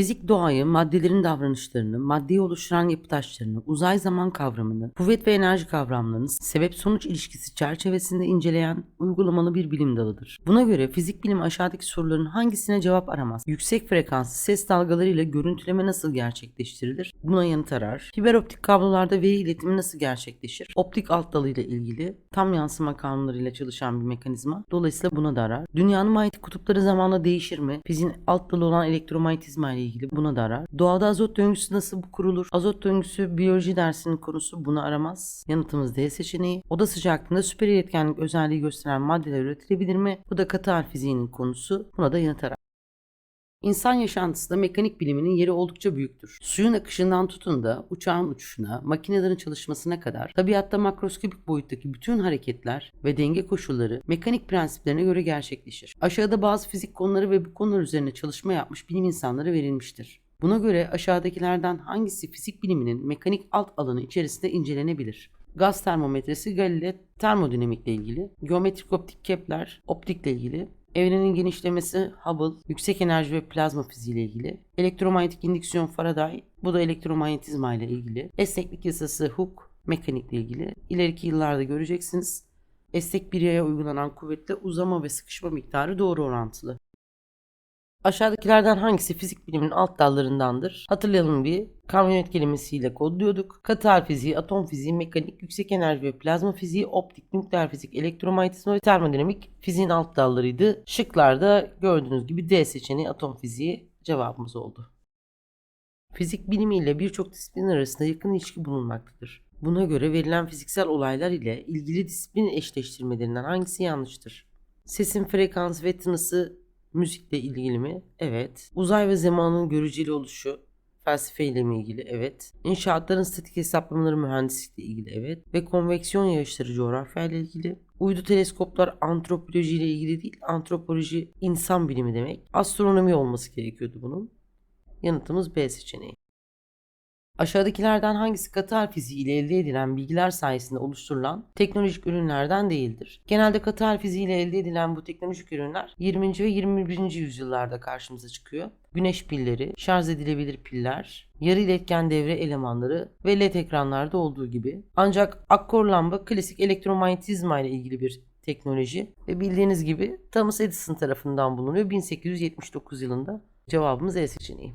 Fizik doğayı, maddelerin davranışlarını, maddeyi oluşturan yapı taşlarını, uzay zaman kavramını, kuvvet ve enerji kavramlarını sebep-sonuç ilişkisi çerçevesinde inceleyen uygulamalı bir bilim dalıdır. Buna göre fizik bilimi aşağıdaki soruların hangisine cevap aramaz? Yüksek frekanslı ses dalgaları ile görüntüleme nasıl gerçekleştirilir? Buna yanıt arar. Fiber optik kablolarda veri iletimi nasıl gerçekleşir? Optik alt dalı ile ilgili tam yansıma kanunlarıyla çalışan bir mekanizma. Dolayısıyla buna da arar. Dünyanın manyetik kutupları zamanla değişir mi? Fiziğin alt dalı olan elektromanyetizma ile ilgili buna da arar. Doğada azot döngüsü nasıl kurulur? Azot döngüsü biyoloji dersinin konusu bunu aramaz. Yanıtımız D seçeneği. Oda sıcaklığında süper iletkenlik özelliği gösteren maddeler üretilebilir mi? Bu da katı hal fiziğinin konusu. Buna da yanıt arar. İnsan yaşantısında mekanik biliminin yeri oldukça büyüktür. Suyun akışından tutun da uçağın uçuşuna, makinelerin çalışmasına kadar tabiatta makroskopik boyuttaki bütün hareketler ve denge koşulları mekanik prensiplerine göre gerçekleşir. Aşağıda bazı fizik konuları ve bu konular üzerine çalışma yapmış bilim insanları verilmiştir. Buna göre aşağıdakilerden hangisi fizik biliminin mekanik alt alanı içerisinde incelenebilir? Gaz termometresi Galileo termodinamikle ilgili, geometrik optik Kepler optikle ilgili, Evrenin genişlemesi Hubble, yüksek enerji ve plazma fiziği ile ilgili. Elektromanyetik indüksiyon Faraday, bu da elektromanyetizma ile ilgili. Esneklik yasası Hooke, mekanikle ilgili. İleriki yıllarda göreceksiniz. Esnek bir yaya uygulanan kuvvetle uzama ve sıkışma miktarı doğru orantılı. Aşağıdakilerden hangisi fizik biliminin alt dallarındandır? Hatırlayalım bir. Kamyonet kelimesiyle kodluyorduk. Katı fiziği, atom fiziği, mekanik, yüksek enerji ve plazma fiziği, optik, nükleer fizik, elektromanyetizma ve termodinamik fiziğin alt dallarıydı. Şıklarda gördüğünüz gibi D seçeneği atom fiziği cevabımız oldu. Fizik bilimiyle birçok disiplin arasında yakın ilişki bulunmaktadır. Buna göre verilen fiziksel olaylar ile ilgili disiplin eşleştirmelerinden hangisi yanlıştır? Sesin frekansı ve tınısı müzikle ilgili mi? Evet. Uzay ve zamanın göreceli oluşu felsefeyle mi ilgili? Evet. İnşaatların statik hesaplamaları mühendislikle ilgili? Evet. Ve konveksiyon yağışları coğrafya ile ilgili. Uydu teleskoplar antropoloji ile ilgili değil, antropoloji insan bilimi demek. Astronomi olması gerekiyordu bunun. Yanıtımız B seçeneği. Aşağıdakilerden hangisi katı hal fiziği ile elde edilen bilgiler sayesinde oluşturulan teknolojik ürünlerden değildir? Genelde katı hal fiziği ile elde edilen bu teknolojik ürünler 20. ve 21. yüzyıllarda karşımıza çıkıyor. Güneş pilleri, şarj edilebilir piller, yarı iletken devre elemanları ve led ekranlarda olduğu gibi. Ancak akkor lamba klasik elektromanyetizma ile ilgili bir teknoloji ve bildiğiniz gibi Thomas Edison tarafından bulunuyor 1879 yılında. Cevabımız E seçeneği.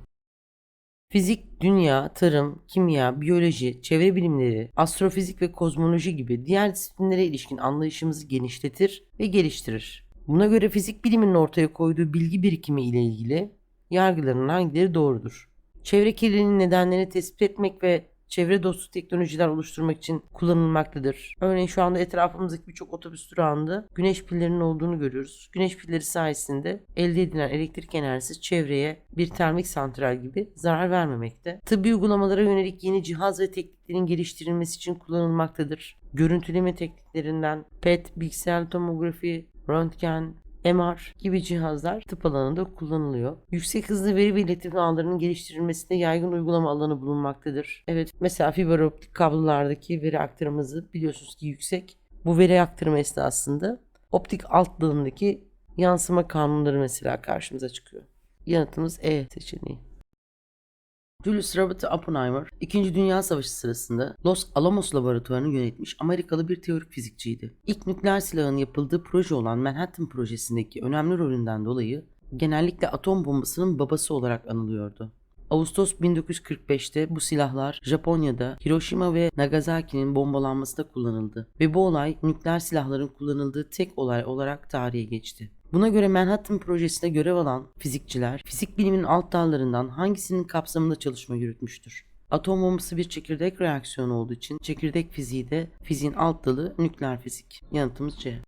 Fizik, dünya, tarım, kimya, biyoloji, çevre bilimleri, astrofizik ve kozmoloji gibi diğer disiplinlere ilişkin anlayışımızı genişletir ve geliştirir. Buna göre fizik biliminin ortaya koyduğu bilgi birikimi ile ilgili yargıların hangileri doğrudur? Çevre kirliliğinin nedenlerini tespit etmek ve çevre dostu teknolojiler oluşturmak için kullanılmaktadır. Örneğin şu anda etrafımızdaki birçok otobüs durağında güneş pillerinin olduğunu görüyoruz. Güneş pilleri sayesinde elde edilen elektrik enerjisi çevreye bir termik santral gibi zarar vermemekte. Tıbbi uygulamalara yönelik yeni cihaz ve tekniklerin geliştirilmesi için kullanılmaktadır. Görüntüleme tekniklerinden PET, bilgisayar tomografi, röntgen, MR gibi cihazlar tıp alanında kullanılıyor. Yüksek hızlı veri ve iletişim ağlarının geliştirilmesinde yaygın uygulama alanı bulunmaktadır. Evet mesela fiber optik kablolardaki veri aktarım hızı biliyorsunuz ki yüksek. Bu veri aktarımı esnasında optik alt dalındaki yansıma kanunları mesela karşımıza çıkıyor. Yanıtımız E seçeneği. Julius Robert Oppenheimer, 2. Dünya Savaşı sırasında Los Alamos laboratuvarını yönetmiş Amerikalı bir teorik fizikçiydi. İlk nükleer silahın yapıldığı proje olan Manhattan projesindeki önemli rolünden dolayı genellikle atom bombasının babası olarak anılıyordu. Ağustos 1945'te bu silahlar Japonya'da Hiroşima ve Nagasaki'nin bombalanmasında kullanıldı ve bu olay nükleer silahların kullanıldığı tek olay olarak tarihe geçti. Buna göre Manhattan projesinde görev alan fizikçiler fizik biliminin alt dallarından hangisinin kapsamında çalışma yürütmüştür? Atom bombası bir çekirdek reaksiyonu olduğu için çekirdek fiziği de fiziğin alt dalı nükleer fizik. Yanıtımız C.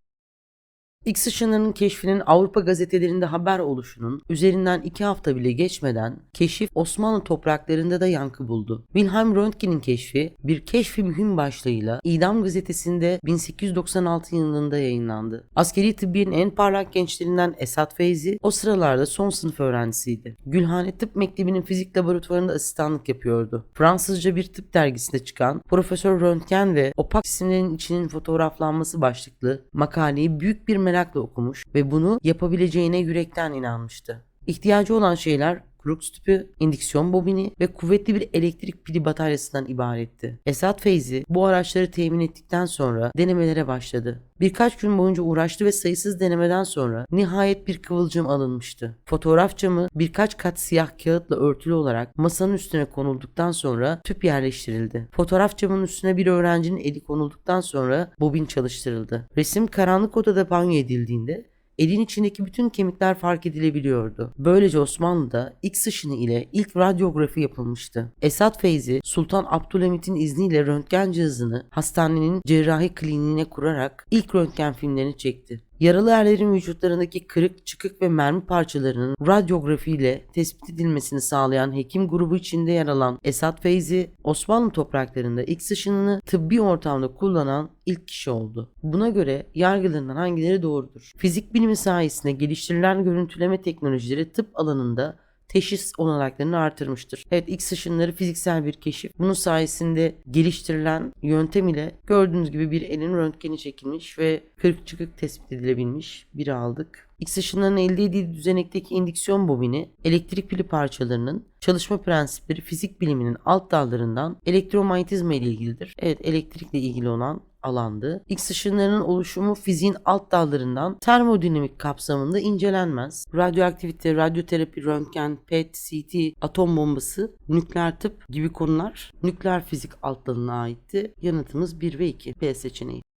X ışınlarının keşfinin Avrupa gazetelerinde haber oluşunun üzerinden iki hafta bile geçmeden keşif Osmanlı topraklarında da yankı buldu. Wilhelm Röntgen'in keşfi bir keşfi mühim başlığıyla İdam gazetesinde 1896 yılında yayınlandı. Askeri tıbbiyenin en parlak gençlerinden Esat Feyzi o sıralarda son sınıf öğrencisiydi. Gülhane Tıp Mektebi'nin fizik laboratuvarında asistanlık yapıyordu. Fransızca bir tıp dergisinde çıkan Profesör Röntgen ve opak cisimlerin içinin fotoğraflanması başlıklı makaleyi büyük bir merakla okumuş ve bunu yapabileceğine yürekten inanmıştı. İhtiyacı olan şeyler Crookes tüpü, indüksiyon bobini ve kuvvetli bir elektrik pili bataryasından ibaretti. Esat Feyzi bu araçları temin ettikten sonra denemelere başladı. Birkaç gün boyunca uğraştı ve sayısız denemeden sonra nihayet bir kıvılcım alınmıştı. Fotoğraf camı birkaç kat siyah kağıtla örtülü olarak masanın üstüne konulduktan sonra tüp yerleştirildi. Fotoğraf camının üstüne bir öğrencinin eli konulduktan sonra bobin çalıştırıldı. Resim karanlık odada banyo edildiğinde elin içindeki bütün kemikler fark edilebiliyordu. Böylece Osmanlı'da X ışını ile ilk radyografi yapılmıştı. Esat Feyzi, Sultan Abdülhamit'in izniyle röntgen cihazını hastanenin cerrahi kliniğine kurarak ilk röntgen filmlerini çekti. Yaralı erlerin vücutlarındaki kırık, çıkık ve mermi parçalarının radyografiyle tespit edilmesini sağlayan hekim grubu içinde yer alan Esat Feyzi, Osmanlı topraklarında X ışınını tıbbi ortamda kullanan ilk kişi oldu. Buna göre yargılarından hangileri doğrudur? Fizik bilimi sayesinde geliştirilen görüntüleme teknolojileri tıp alanında teşhis olanaklarını artırmıştır. Evet X ışınları fiziksel bir keşif. Bunun sayesinde geliştirilen yöntem ile gördüğünüz gibi bir elin röntgeni çekilmiş ve kırık çıkık tespit edilebilmiş. Biri aldık. X ışınlarının elde edildiği düzenekteki indüksiyon bobini, elektrik pili parçalarının çalışma prensipleri fizik biliminin alt dallarından elektromanyetizma ile ilgilidir. Evet elektrikle ilgili olan alandı. X ışınlarının oluşumu fiziğin alt dallarından termodinamik kapsamında incelenmez. Radyoaktivite, radyoterapi, röntgen, PET, CT, atom bombası, nükleer tıp gibi konular nükleer fizik alt dalına aitti. Yanıtımız 1 ve 2. B seçeneği.